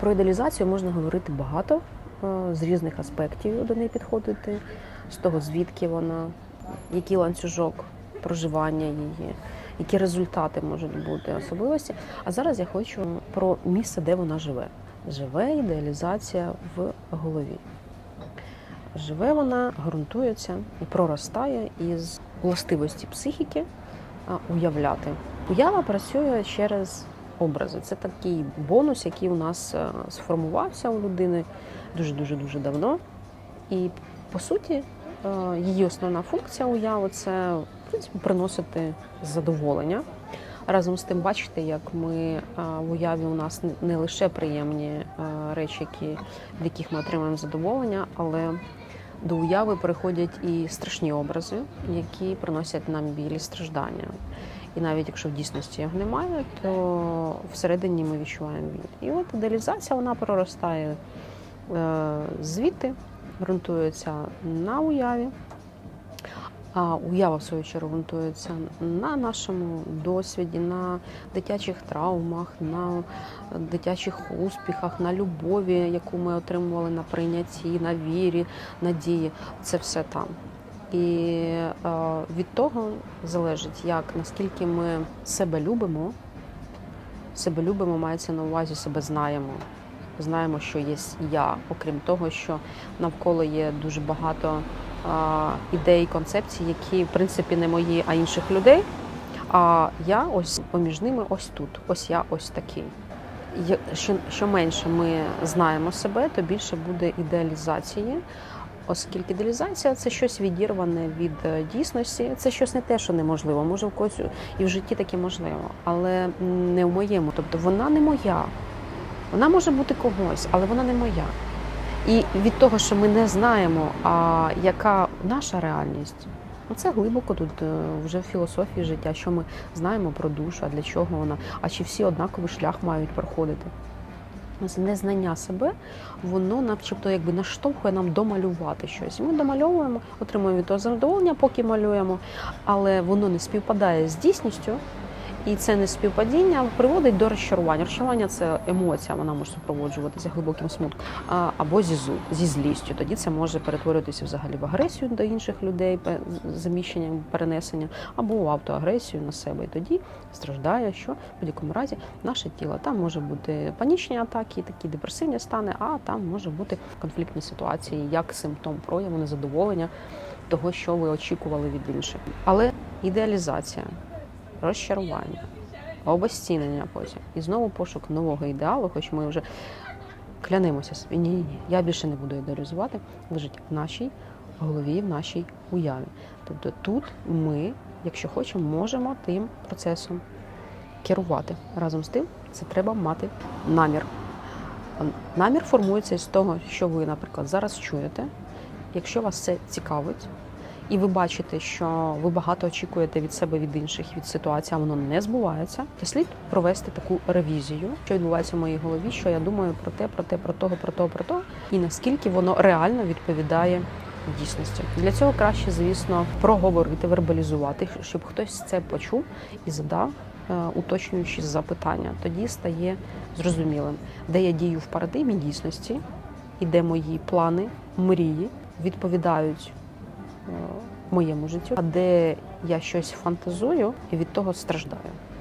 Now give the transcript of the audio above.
Про ідеалізацію можна говорити багато е, з різних аспектів до неї підходити, з того, звідки вона, який ланцюжок проживання її, які результати можуть бути особливості. А зараз я хочу про місце, де вона живе. Живе ідеалізація в голові. Живе вона, ґрунтується і проростає із властивості психіки уявляти. Уява працює через образи. Це такий бонус, який у нас е, сформувався у людини дуже дуже давно. І по суті, е, її основна функція уяви це в принципі приносити задоволення. Разом з тим, бачите, як ми е, в уяві у нас не- лише приємні речі, які, від яких ми отримуємо задоволення, але до уяви приходять і страшні образи, які приносять нам біль і страждання. І навіть якщо в дійсності його немає, то всередині ми відчуваємо біль. І от ідеалізація вона проростає е, звідти, ґрунтується на уяві. А уява, в свою чергу, ґрунтується на нашому досвіді, на дитячих травмах, на дитячих успіхах, на любові, яку ми отримували на прийнятті, на вірі, надії. Це все там. І е, від того залежить, як наскільки ми себе любимо. Себе любимо, мається на увазі, себе знаємо. Знаємо, що є я, окрім того, що навколо є дуже багато ідей, концепцій, які в принципі не мої, а інших людей. А я ось поміж ними ось тут. Ось я ось такий. Що менше ми знаємо себе, то більше буде ідеалізації. Оскільки ідеалізація це щось відірване від е, дійсності, це щось не те, що неможливо. Може, в когось і в житті таке можливо, але не в моєму. Тобто вона не моя. Вона може бути когось, але вона не моя. І від того, що ми не знаємо, а яка наша реальність, ну це глибоко тут е, вже в філософії життя, що ми знаємо про душу, а для чого вона, а чи всі однаковий шлях мають проходити. Незнання себе, воно начебто якби наштовхує нам домалювати щось. Ми домальовуємо, отримуємо від того задоволення, поки малюємо, але воно не співпадає з дійсністю. І це неспівпадіння приводить до розчарування. Розчарування це емоція, вона може супроводжуватися глибоким смутком або зі, зі злістю. Тоді це може перетворюватися взагалі в агресію до інших людей, заміщенням, перенесенням, або в автоагресію на себе. І тоді страждає, що в будь-якому разі наше тіло. Там може бути панічні атаки, такі депресивні стани, а там може бути конфліктні ситуації, як симптом прояву незадоволення того, що ви очікували від інших. Але ідеалізація розчарування, обезцінення потім. І знову пошук нового ідеалу, хоч ми вже клянемося собі, ні, ні, ні, я більше не буду ідеалізувати, лежить в нашій голові, в нашій уяві. Тобто тут ми, якщо хочемо, можемо тим процесом керувати. Разом з тим, це треба мати намір. Намір формується з того, що ви, наприклад, зараз чуєте. Якщо вас це цікавить, і ви бачите, що ви багато очікуєте від себе від інших від ситуації, а воно не збувається, то слід провести таку ревізію, що відбувається в моїй голові, що я думаю про те, про те, про того, про того, про того, і наскільки воно реально відповідає дійсності. Для цього краще, звісно, проговорити, вербалізувати, щоб хтось це почув і задав е, уточнюючі запитання. Тоді стає зрозумілим, де я дію в парадигмі дійсності, і де мої плани, мрії відповідають моєму життю, а де я щось фантазую і від того страждаю.